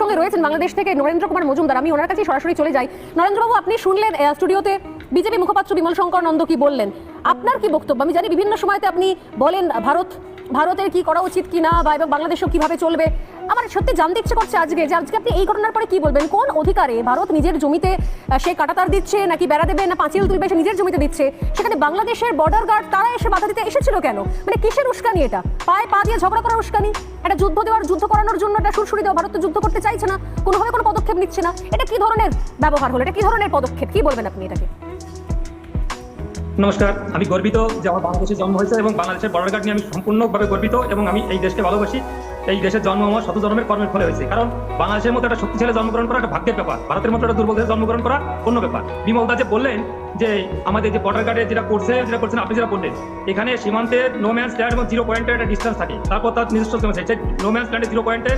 সঙ্গে রয়েছেন বাংলাদেশ থেকে নরেন্দ্র কুমার মজুমদার। আমি ওনার কাছে সরাসরি চলে যাই। নরেন্দ্রবাবু, আপনি শুনলেন স্টুডিওতে বিজেপি মুখপাত্র বিমল শঙ্কর নন্দ কি বললেন? আপনার কি বক্তব্য? আমি জানি বিভিন্ন সময়তে আপনি বলেন, ভারত ভারতের কি করা উচিত কি না বা এবং বাংলাদেশও কীভাবে চলবে? আমার সত্যি জানতে ইচ্ছে করছে আজকে যে আজকে আপনি এই ঘটনার পরে কি বলবেন? কোন অধিকারে ভারত নিজের জমিতে সে কাটাতার দিচ্ছে, নাকি বেড়া দেবে, না পাঁচিল তুলবে, সে নিজের জমিতে দিচ্ছে? সেখানে বাংলাদেশের বর্ডার গার্ড তারা এসে বাধা দিতে এসেছিল কেন? মানে কিসের উস্কানি এটা? পায়ে পা দিয়ে ঝগড়া করার উস্কানি? একটা যুদ্ধ দেওয়ার, যুদ্ধ করানোর জন্য একটা সুরসুরি দেওয়া ভারত তো যুদ্ধ করতে চাইছে না। কোনোভাবে কোনো পদক্ষেপ নিচ্ছে না। এটা কি ধরনের ব্যবহার হলো? এটা কি ধরনের পদক্ষেপ? কি বলবেন আপনি এটাকে? নমস্কার, আমি গর্বিত যে আমার বাংলাদেশে জন্ম হয়েছে এবং বাংলাদেশের বর্ডার গার্ড নিয়ে আমি সম্পূর্ণভাবে গর্বিত এবং আমি এই দেশকে ভালোবাসি। এই দেশের জন্ম আমার শত জন্মের কর্মের ফলে হয়েছে। কারণ বাংলাদেশের মতো একটা শক্তিশালী জন্মগ্রহণ করা একটা ভাগ্যের ব্যাপার। ভারতের মতো একটা দুর্বল জন্মগ্রহণ করা অন্য ব্যাপার। বিমল যে বললেন যে আমাদের যে বর্ডার গার্ডে যেটা করছে, যেটা করছেন আপনি যেটা বললেন, এখানে সীমান্তে নো ম্যান্স ল্যান্ড এবং জিরো পয়েন্টের একটা ডিস্টেন্স থাকে। তারপর তার নিজস্ব সেই নো ম্যান্স ল্যান্ডে জিরো পয়েন্টে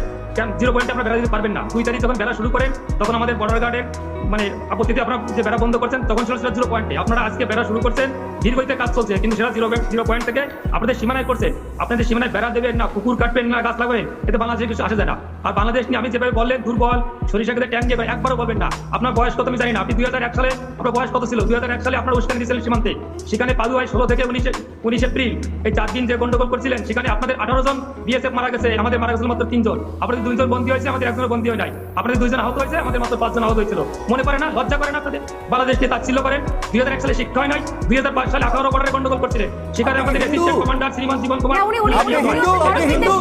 জিরো পয়েন্টে আপনারা বেড়া দিতে পারবেন না। দুই তারিখ যখন বেড়া শুরু করেন, তখন আমাদের বর্ডার গার্ডের মানে আপত্তিতে আপনারা যে বেড়া বন্ধ করছেন, তখন ছিল সেটা জিরো পয়েন্টে আপনারা আজকে বেড়া শুরু করছেন, দীর্ঘতে কাজ চলছে, কিন্তু সেটা জিরো জিরো পয়েন্ট থেকে আপনাদের সীমানায় করছেন আপনাদের সীমানায় বেড়া দেবেন না কুকুর কাটবেন না, গাছ লাগাবেন, এতে বাংলাদেশে কিছু আসে যায় না। আর বাংলাদেশ নিয়ে আমি যেভাবে বললেন, দুর্বল, সরিষা খেতে ট্যাঙ্ক দেবে একবারও বলবেন না। আপনার বয়স কত আমি জানি না। আপনি দুই হাজার এক সালে, আপনার বয়স কত ছিল? দুই হাজার এক সালে আপনার উস্কানি দিয়েছিলেন সীমান্তে। সেখানে পালুয়ায় ষোলো থেকে উনিশে, উনিশ এপ্রিল, এই চার দিন যে গন্ডগোল করছিলেন, সেখানে আপনাদের আঠারো জন বিএসএফ মারা গেছে, আমাদের মারা গেছিল মাত্র তিনজন। আপনাদের দুইজন বন্দী হয়েছে, আমাদের একজন বন্দী হয় নাই। আপনাদের দুইজন আহত হয়েছে, আমাদের মাত্র পাঁচজন আহত হয়েছিল। মনে পড়ে না লজ্জা করেন আপনাদের বাংলাদেশকে তাচ্ছিল্য করেন দুই হাজার এক সালে শিক্ষা হয় নাই দুই হাজার পাঁচ সালে আঠারো বর্ডারে গন্ডগোল করছিলেন সেখানে আমাদের অ্যাসিস্ট্যান্ট কমান্ডার শ্রীমান জীবন কুমার। না, আপনি হিন্দু আপনি হিন্দু।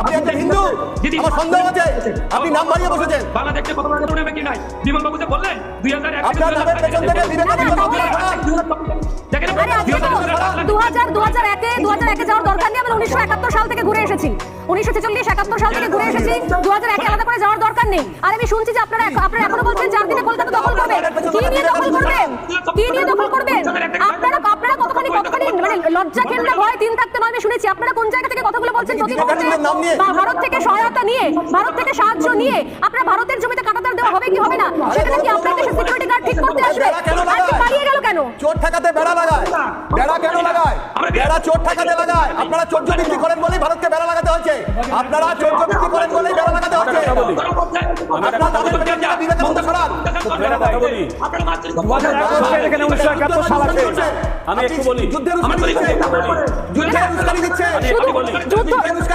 আপনি একজন হিন্দু। দিদি, আমার সন্দেহ আছে। আপনি নাম বাড়িয়ে বসেছেন। বাংলাদেশকে কত বড় ধরনের কি নাই। বিমল বাবু যে বললেন দুই হাজার এক দেখেন আরে আজকে দু হাজার দু হাজার একে দু হাজার একে যাওয়ার দরকার নেই। আমরা উনিশশো একাত্তর সাল থেকে ঘুরে এসেছি। উনিশশো ছেচল্লিশ একাত্তর সাল থেকে ঘুরে এসেছি। দু হাজার একে আলাদা করে যাওয়ার দরকার নেই। আর আমি শুনছি যে আপনারা আপনারা এখনও বলছেন চার দিনে কলকাতা দখল করবেন কি নিয়ে দখল করবেন কি নিয়ে দখল করবেন আপনারা আপনারা কতখানি কতখানি মানে লজ্জা খেলনা ভয় দিন থাকতে নয় আমি শুনেছি। আপনারা কোন জায়গা থেকে কথাগুলো বলছেন? বা ভারত থেকে সহায়তা নিয়ে ভারত থেকে সাহায্য নিয়ে আপনারা ভারতের জমিতে কাটাতার দেওয়া হবে কি হবে না? সেটা কি আপনার দেশের সিকিউরিটি গার্ড ঠিক করতে আসবে? কেন? চোর ঠেকাতে বেড়া লাগায়। বেড়া কেন লাগায়? বেড়া চোর ঠেকাতে লাগায়। আপনারা চোদ্দ বিক্রি করেন বলেই ভারতকে বেড়া লাগাতে হচ্ছে আপনারা চোদ্দ বিক্রি করেন বলেই বেড়া লাগাতে হচ্ছে আপনারা তাদের বিবেকানন্দ সরান আমি একটু বলি। যুদ্ধের উস্কানি বলি- দিচ্ছেন যুদ্ধের উস্কানি দিচ্ছেন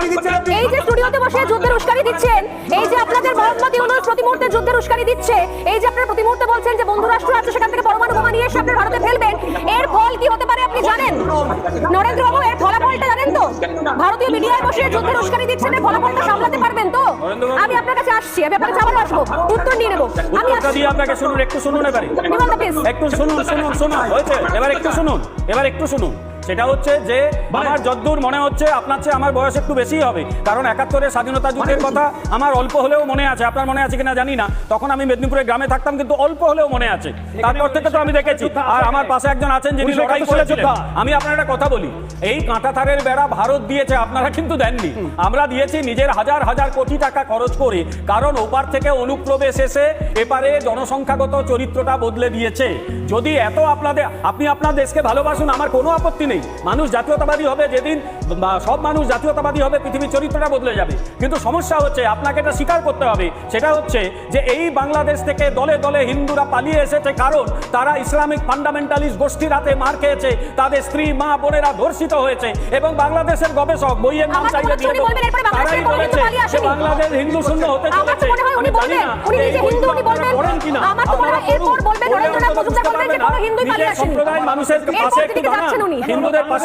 আপনি? এই যে স্টুডিওতে বসে যুদ্ধের উস্কানি দিচ্ছেন এই যে আপনাদের মোহাম্মদ ইউনুস প্রতি মুহূর্তে যুদ্ধের উস্কানি দিচ্ছে এই যে আপনারা প্রতি মুহূর্তে বলছেন যে বন্ধু রাষ্ট্র আছে সেখান থেকে পরমাণু বোমা নিয়ে এসে আপনার ভারতে ফেলবেন এর ফল কি হতে পারে আপনি জানেন? নরেন্দ্র বাবু এর ফলাফলটা জানেন তো? ভারতীয় মিডিয়ায় বসে যুদ্ধের উস্কানি দিচ্ছেন এর ফলাফলটা সামলাতে পারবেন তো? আমি আপনার কাছে আসছি আমি আপনার কাছে আবার আসব উত্তর নিয়ে নেব। আমি আসছি। আপনাকে শুনুন একটু শুনুন এবারে। একটু শুনুন শুনুন শুনুন। হয়েছে এবার একটু শুনুন এবার একটু শুনুন। সেটা হচ্ছে যে আমার যদ্দূর মনে হচ্ছে আপনার চেয়ে আমার বয়স একটু বেশি হবে। কারণ একাত্তরের স্বাধীনতা যুদ্ধের কথা আমার অল্প হলেও মনে আছে। আপনার মনে আছে কিনা জানি না। তখন আমি মেদিনীপুরের গ্রামে থাকতাম কিন্তু অল্প হলেও মনে আছে। তারপর থেকে তো আমি দেখেছি। আর আমার পাশে একজন আছেন যিনি লড়াই করেছিলেন। আমি আপনার একটা কথা বলি। এই কাঁটাতারের বেড়া ভারত দিয়েছে আপনারা কিন্তু দেননি। আমরা দিয়েছি নিজের হাজার হাজার কোটি টাকা খরচ করে। কারণ ওপার থেকে অনুপ্রবেশ এসে এপারে জনসংখ্যাগত চরিত্রটা বদলে দিয়েছে। যদি এত আপনাদের আপনি আপনার দেশকে ভালোবাসুন আমার কোনো আপত্তি নেই। মানুষ জাতীয়তাবাদী হবে যেদিন সব মানুষ জাতীয়তাবাদী হবে পৃথিবীর চরিত্রটা বদলে যাবে। কিন্তু সমস্যা হচ্ছে আপনাকে এটা স্বীকার করতে হবে। সেটা হচ্ছে যে এই বাংলাদেশ থেকে দলে দলে হিন্দুরা পালিয়ে এসেছে কারণ তারা ইসলামিক ফান্ডামেন্টালিস্ট গোষ্ঠীর হাতে মার খেয়েছে। তাদের স্ত্রী মা বোনেরা ধর্ষিত হয়েছে এবং বাংলাদেশের গবেষক বইয়ের নাম চাইলে দিয়ে তারাই বলেছে যে বাংলাদেশ হিন্দু শূন্য হতে চলেছে। আমি জানি না এই বলবেন পড়েন কিনা। আপনারা পড়ুন। বলবেন নরেন্দ্রনাথ মজুমদার বলবেন যে কোনো হিন্দুই পালিয়ে আসেনি। সম্প্রদায়ের মানুষের পাশে একটু দাঁড়ান। mundo de pase.